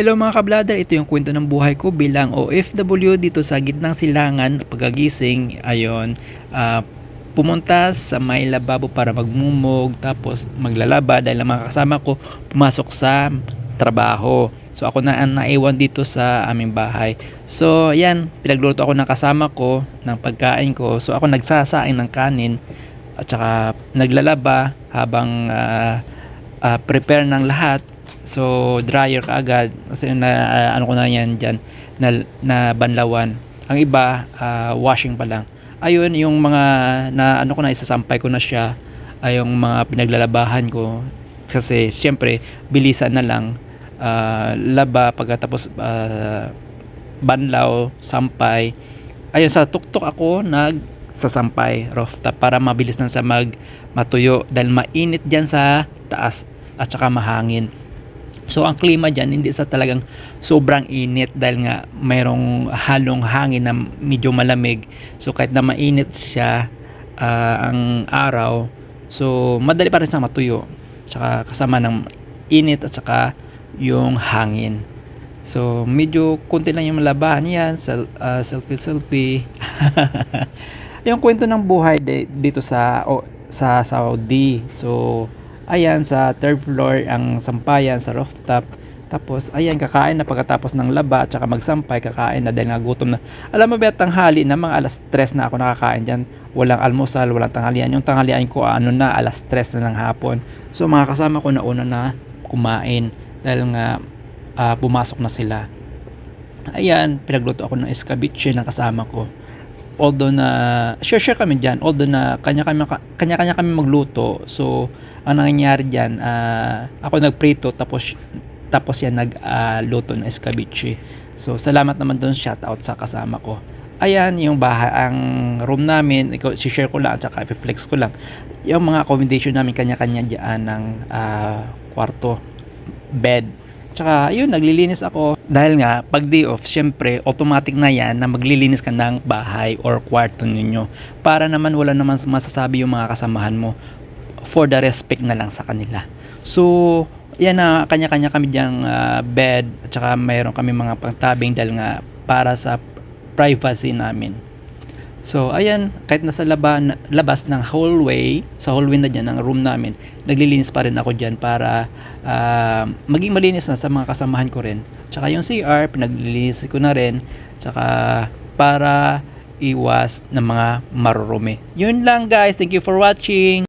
Hello mga kablader, ito yung kwento ng buhay ko bilang OFW dito sa gitnang silangan pagkagising. Ayon, ah, pumunta sa may lababo para magmumog tapos maglalaba dahil ang mga kasama ko pumasok sa trabaho. So ako na ang naiwan dito sa aming bahay. So yan, pinagluto ako ng kasama ko ng pagkain ko. So ako nagsasaing ng kanin at saka naglalaba habang ah, ah, prepare ng lahat So dryer ka agad kasi na ah, ano ko na yan diyan na, na banlawan. Ang iba ah, washing pa lang. Ayun yung mga na ano ko na isasampay ko na siya ay yung mga pinaglalabahan ko kasi siyempre bilisan na lang ah, laba pagkatapos ah, banlaw, sampay. Ayun sa tuktok ako nag sasampay rooftop para mabilis na sa mag matuyo dahil mainit diyan sa taas at saka mahangin. So ang klima dyan hindi sa talagang sobrang init dahil nga mayroong halong hangin na medyo malamig. So kahit na mainit siya ah, ang araw, so madali pa rin sa matuyo. Tsaka kasama ng init at saka yung hangin. So medyo konti lang yung malabahan yan, sel, ah, selfie selfie. yung kwento ng buhay dito sa o, sa Saudi. So ayan sa third floor ang sampayan sa rooftop. Tapos ayan kakain na pagkatapos ng laba at saka magsampay kakain na dahil nga gutom na. Alam mo ba tanghali na mga alas 3 na ako nakakain dyan. Walang almusal walang tanghalian. Yung tanghalian ko ano na alas 3 na ng hapon. So mga kasama ko na una na kumain dahil nga ah, pumasok na sila. Ayan pinagluto ako ng escabeche ng kasama ko although na share share kami diyan although na kanya kami kanya kanya kami magluto. So ang nangyayari diyan ah, ako nagprito tapos tapos yan nagluto ng escabeche. So salamat naman doon shout out sa kasama ko. Ayan yung bahay ang room namin. Ikaw share ko lang at saka i-flex ko lang. Yung mga accommodation namin kanya-kanya diyan ng ah, kwarto bed Tsaka, yun, naglilinis ako. Dahil nga, pag day off, syempre, automatic na yan na maglilinis ka ng bahay or kwarto ninyo. Para naman wala naman masasabi yung mga kasamahan mo for the respect na lang sa kanila. So, yan na, kanya-kanya kami diyang ah, bed at saka mayroon kami mga pangtabing dahil nga para sa privacy namin. So, ayan, kahit nasa laban, labas ng hallway, sa hallway na dyan, ng room namin, naglilinis pa rin ako dyan para ah, maging malinis na sa mga kasamahan ko rin. Tsaka yung CR, pinaglilinis ko na rin. Tsaka para iwas ng mga marurumi. Yun lang guys. Thank you for watching.